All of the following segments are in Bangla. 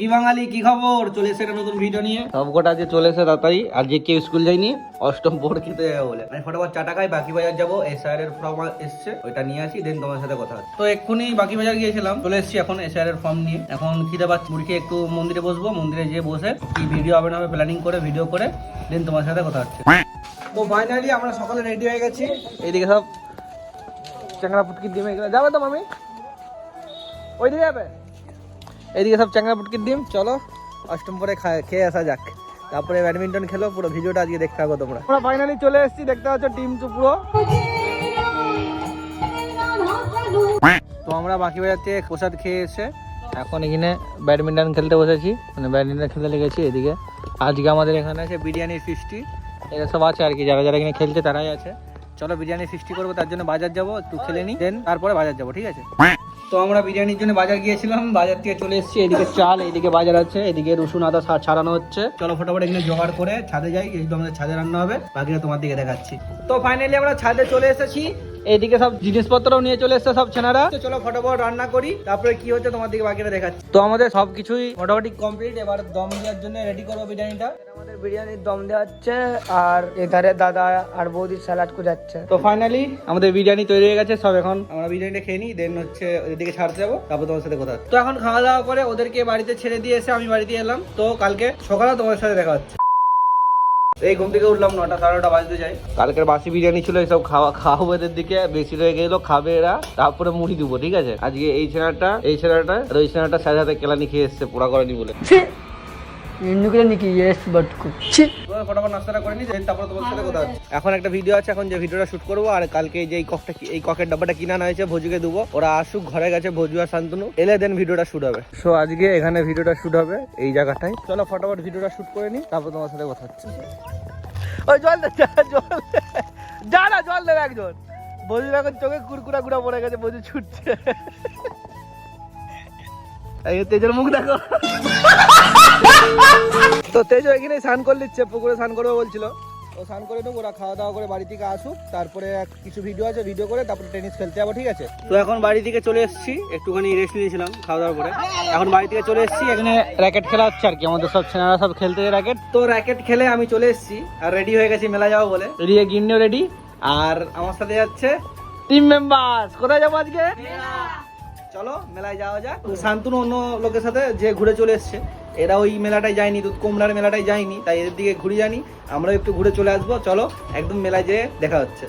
কি বাঙালি কি খবর? চলে এসে একটা নতুন ভিডিও নিয়ে। সব কটা আজকে চলে এসে তাড়াতাড়ি। আজকে কেউ স্কুল যায়নি অষ্টম বোর্ড খেতে যাবে বলে। আমি ফটোফট চা টাকায় বাকি বাজার যাব। এসআর এর ফর্ম এসছে ওইটা নিয়ে আসি দেন তোমার সাথে কথা তো এক্ষুনি বাকি বাজার গিয়েছিলাম চলে এসেছি এখন এসআর এর ফর্ম নিয়ে। এখন খিদে পাচ্ছি মুড়িকে একটু মন্দিরে বসবো মন্দিরে যেয়ে বসে কি ভিডিও হবে না হবে প্ল্যানিং করে ভিডিও করে দেন তোমার সাথে কথা হচ্ছে। তো ফাইনালি আমরা সকালে রেডি হয়ে গেছি। এইদিকে সব চ্যাংড়া পুটকি ডিম যাবে তো মামি? ওইদিকে যাবে? এইদিকে সব চ্যাংড়া পুটকির ডিম চলো অষ্টম পরে খেয়ে আসা যাক। তারপরে ব্যাডমিন্টন খেলো পুরো ভিডিওটা আজকে দেখতে থাকো তোমরা। আমরা ফাইনালি চলে এসেছি দেখতে পাচ্ছ টিম টু পুরো। তো আমরা বাকি বাজার থেকে প্রসাদ খেয়ে এসে এখন এখানে ব্যাডমিন্টন খেলতে বসেছি। মানে ব্যাডমিন্টন খেলতে লেগেছি এদিকে। আজকে আমাদের এখানে আছে বিরিয়ানির ফিস্টি এরা সব আছে আর কি যারা যারা এখানে খেলছে তারাই আছে। চলো বিরিয়ানি ফিস্টি করব তার জন্য বাজার যাব একটু খেলে নিই দেন তারপরে বাজার যাব ঠিক আছে? তো আমরা বিরিয়ানির জন্য বাজার গিয়েছিলাম, বাজার থেকে চলে এসেছি, এদিকে চাল, এদিকে বাজার আছে, এদিকে রসুন, আদা সার ছাড়ানো হচ্ছে। চলো ফটোফট এখানে জোগাড় করে ছাদে যাই, এই আমাদের ছাদে রান্না হবে, বাকিটা তোমার দিকে দেখাচ্ছি। তো ফাইনালি আমরা ছাদে চলে এসেছি এইদিকে সব জিনিসপত্র নিয়ে চলে এসেছে সব ছেনারা। তো চলো ফটোফট রান্না করি তারপরে কি হচ্ছে তোমার দিকে বাকিটা দেখাচ্ছি। তো আমাদের সবকিছুই মোটামুটি কমপ্লিট এবার দম দেওয়ার জন্য রেডি করব বিরিয়ানিটা। আমাদের বিরিয়ানির দম দেওয়া হচ্ছে আর এধারে দাদা আর বৌদি স্যালাড যাচ্ছে তো ফাইনালি আমাদের বিরিয়ানি তৈরি হয়ে গেছে সব এখন আমরা বিরিয়ানিটা খেয়ে নিই দেন হচ্ছে ওইদিকে ছাড়তে যাব তারপর তোমার সাথে কথা তো এখন খাওয়া দাওয়া করে ওদেরকে বাড়িতে ছেড়ে দিয়ে এসে আমি বাড়িতে এলাম। তো কালকে সকালে তোমার সাথে দেখা হচ্ছে। এই ঘুম থেকে উঠলাম নটা সাড়ে নটা বাজতে যাই কালকের বাসি বিরিয়ানি ছিল এইসব খাওয়া খাওয়া এদের দিকে বেশি রয়ে গেলো খাবে এরা তারপরে মুড়ি দিব ঠিক আছে? আজকে এই ছেনাটা এই ছেনাটা আর ওই ছেনাটা সাথে সাথে কেলানি খেয়ে এসছে পোড়া করেনি বলে। নিন্দুকে নাকি ইয়েস বাট করছি। ফটাফট নাস্তাটা করে নি তারপর তোমার সাথে কথা এখন একটা ভিডিও আছে, এখন যে ভিডিওটা শুট করব, আর কালকে যে এই ককটা এই ককের ডাব্বাটা কিনা হয়েছে, ভোজুকে দেবো। ওরা আসুক, ঘরে গেছে ভোজু আর শান্তনু। এলে দেন ভিডিওটা শুট হবে। সো আজকে এখানে ভিডিওটা শুট হবে, এই জায়গাটায়। চলো ফটাফট ভিডিওটা শুট করে নিই, তারপর তোমার সাথে কথা হচ্ছে। ওই জল দে, যা না, জল দেবে একজন। বজুর এখন চোখে কুরকুরা কুড়া পড়ে গেছে বজু ছুটছে। এই তেজের মুখ দেখো। তেজ এখানে স্নান করে নিচ্ছে পুকুরে স্নান করবে বলছিল। ও স্নান করে নেব ওরা খাওয়া দাওয়া করে বাড়ি থেকে আসুক তারপরে কিছু ভিডিও আছে ভিডিও করে তারপরে টেনিস খেলতে যাব ঠিক আছে? তো এখন বাড়ি থেকে চলে এসেছি একটুখানি রেস্ট নিয়েছিলাম খাওয়া দাওয়া করে। এখন বাড়ি থেকে চলে এসেছি এখানে র্যাকেট খেলা হচ্ছে আর কি আমাদের সব ছেলেরা সব খেলতে র্যাকেট তো র্যাকেট খেলে আমি চলে এসেছি আর রেডি হয়ে গেছি মেলা যাব বলে। রেডি গিন্নেও রেডি আর আমার সাথে যাচ্ছে টিম মেম্বার কোথায় যাব আজকে? চলো, মেলায় যাওয়া যাক। শান্তনু অন্য লোকের সাথে যে ঘুরে চলে এসছে, এরা ওই মেলাটায় যায়নি, দুধ কোমরার মেলাটায় যায়নি, তাই এদের দিকে ঘুরে জানি আমরা একটু ঘুরে চলে আসব, চলো, একদম মেলায় যেয়ে দেখা হচ্ছে।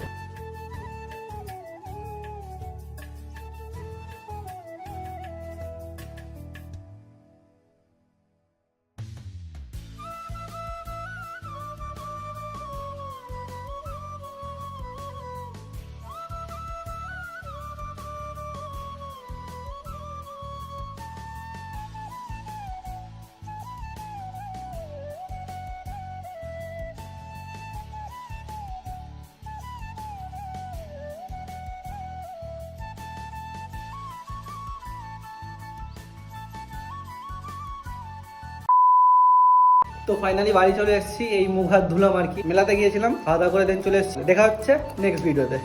তো ফাইনালি বাড়ি চলে এসেছি, এই মুখ হাত ধুলাম আর কি মেলাতে গিয়েছিলাম, খাওয়া দাওয়া করে দিন চলে এসেছি। দেখা হচ্ছে নেক্সট ভিডিওতে